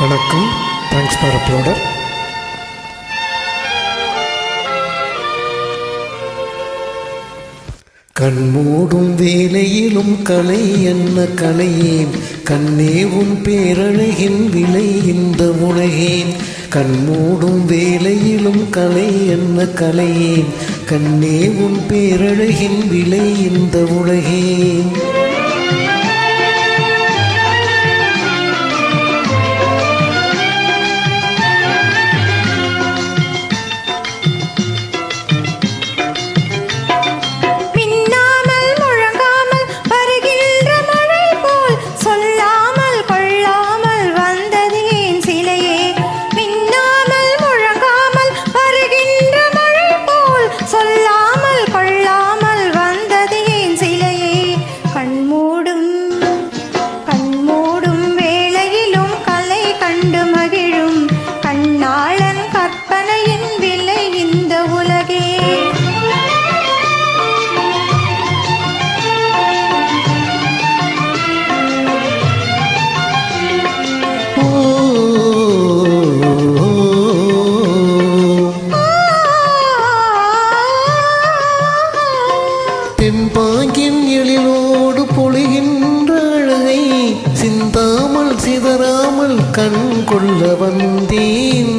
வணக்கம். Thanks for uploader கண்மூடும் வேலையிலும் கலை என்ன கலையேன்? கண்ணே உன் பேரழகின் விலை இந்த உலகேன். கண்மூடும் வேலையிலும் கலை என்ன கலையேன்? கண்ணே உன் பேரழகின் விலை இந்த உலகேன். பொழிகின்ற அழகை சிந்தாமல் சிதறாமல் கண் கொள்ள வந்தேன்.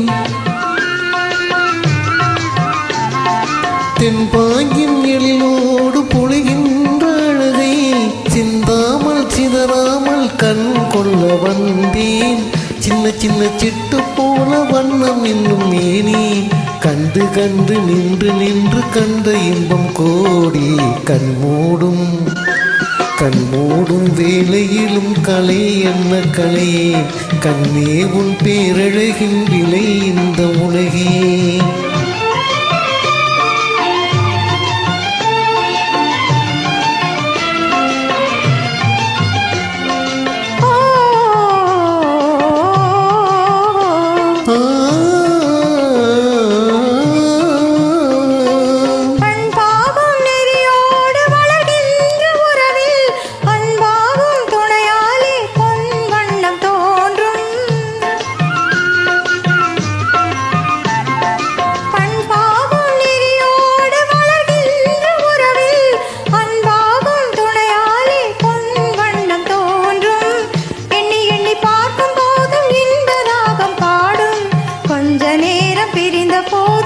தென்பாங்கின் எழிலோடு பொழிகின்ற அழகை சிந்தாமல் சிதறாமல் கண் கொள்ள வந்தேன். சின்ன சின்ன சிட்டு போல வண்ணம் இன்னும் மேனி கண்டு கண்டு நின்று நின்று கண்ட இன்பம் கோடி கண் மூடும். கண் மூடும் வேலையிலும் கலை என்ன கலையே கண்ணே உன் பேரழகின் விலை இந்த உலகே. the phone.